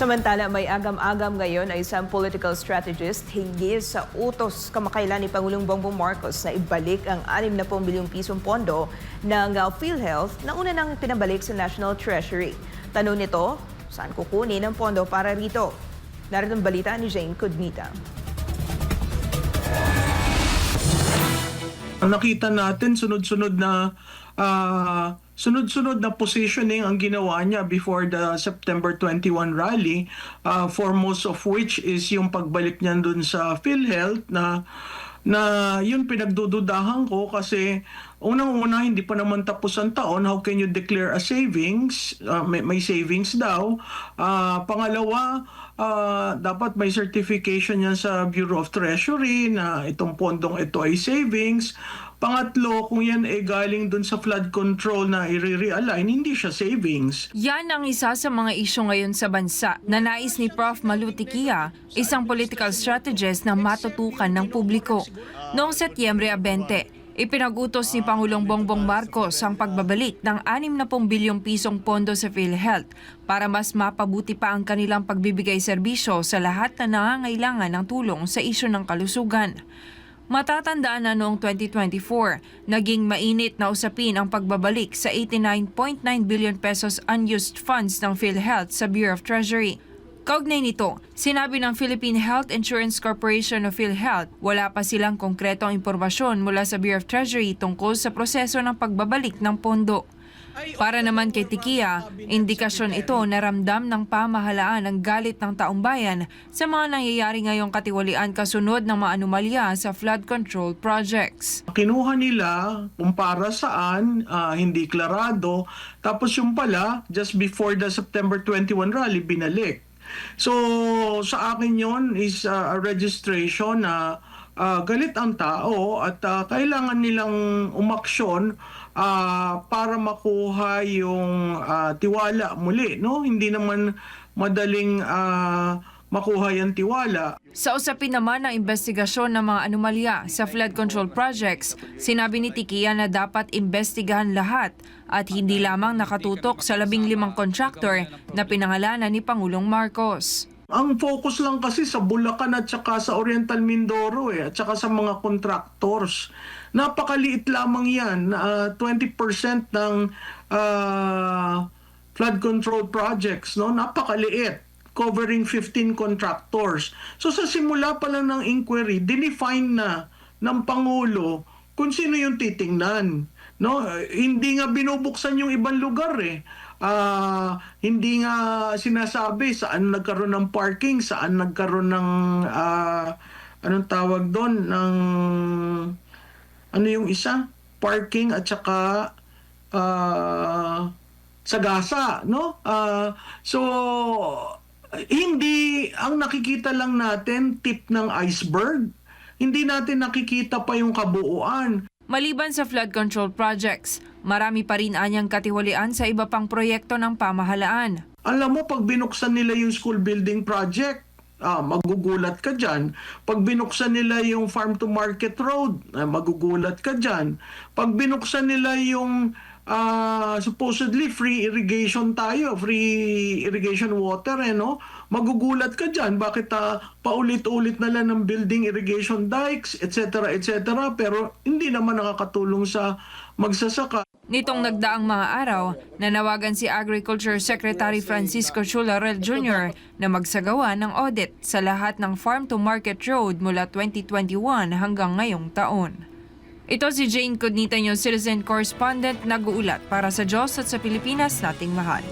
Samantala, may agam-agam ngayon ay isang political strategist hinggil sa utos kamakailan ni Pangulong Bongbong Marcos na ibalik ang 60 bilyong pisong pondo ng uh, PhilHealth na una nang pinabalik sa National Treasury. Tanong nito, saan kukunin ang pondo para rito? Narito ang balita ni Jane Cudmita. Nakita natin sunod-sunod na ah, sunod-sunod na positioning ang ginawa niya before the September 21 rally ah, foremost of which is yung pagbalik niya dun sa PhilHealth na na yun pinagdududahan ko kasi unang-una hindi pa naman tapos ang taon. How can you declare a savings? Ah, may, may savings daw. Ah, pangalawa ah, dapat may certification yan sa Bureau of Treasury na itong pondong ito ay savings pangatlo kung yan ay galing dun sa flood control na i-realign hindi siya savings Yan ang isa sa mga isyu ngayon sa bansa na nais ni Prof. Malutikia, isang political strategist na matutukan ng publiko. Noong Setyembre 20, ipinagutos ni Pangulong Bongbong Marcos ang pagbabalik ng 60 bilyong pisong pondo sa PhilHealth para mas mapabuti pa ang kanilang pagbibigay serbisyo sa lahat na nangangailangan ng tulong sa isyu ng kalusugan. Matatandaan na noong 2024, naging mainit na usapin ang pagbabalik sa 89.9 billion pesos unused funds ng PhilHealth sa Bureau of Treasury. Kaugnay nito, sinabi ng Philippine Health Insurance Corporation o PhilHealth, wala pa silang konkretong impormasyon mula sa Bureau of Treasury tungkol sa proseso ng pagbabalik ng pondo. Para naman kay Tikia, indikasyon ito na ramdam ng pamahalaan ang galit ng taong bayan sa mga nangyayari ngayong katiwalian kasunod ng mga anomalya sa flood control projects. kinuha nila kung para saan ah, hindi klarado tapos yung pala just before the September 21 rally binalik so sa akin yon is ah, a registration na ah, galit ang tao at ah, kailangan nilang umaksyon ah, para makuha yung ah, tiwala muli no? Hindi naman madaling ah, makuha yung tiwala Sa usapin naman ng investigasyon ng mga anomalya sa flood control projects, sinabi ni Tikia na dapat imbestigahan lahat at hindi lamang nakatutok sa labing limang contractor na pinangalanan ni Pangulong Marcos. Ang focus lang kasi sa Bulacan at saka sa Oriental Mindoro eh, at saka sa mga contractors. Napakaliit lamang yan, na 20% ng ah, flood control projects, no? Napakaliit covering 15 contractors. So sa simula pa lang ng inquiry, dinefine na ng Pangulo kung sino yung titingnan. No, hindi nga binubuksan yung ibang lugar eh. Ah, hindi nga sinasabi saan nagkaroon ng parking, saan nagkaroon ng ah, anong tawag doon ng ano yung isa? Parking at saka ah, sagasa, no? Ah, so hindi ang nakikita lang natin tip ng iceberg. Hindi natin nakikita pa yung kabuuan. Maliban sa flood control projects, marami pa rin anyang katiwalian sa iba pang proyekto ng pamahalaan. Alam mo, pag binuksan nila yung school building project, ah, magugulat ka dyan. Pag binuksan nila yung farm to market road, ah, magugulat ka dyan. Pag binuksan nila yung ah, supposedly free irrigation tayo, free irrigation water, eh, no? Magugulat ka dyan. Bakit ah, paulit-ulit na lang ng building irrigation dikes, etc., etc., pero hindi naman nakakatulong sa magsasaka. Nitong nagdaang mga araw, nanawagan si Agriculture Secretary Francisco Chularel Jr. na magsagawa ng audit sa lahat ng farm-to-market road mula 2021 hanggang ngayong taon. Ito si Jane Cognita News Citizen Correspondent nag-uulat para sa Diyos at sa Pilipinas nating mahal.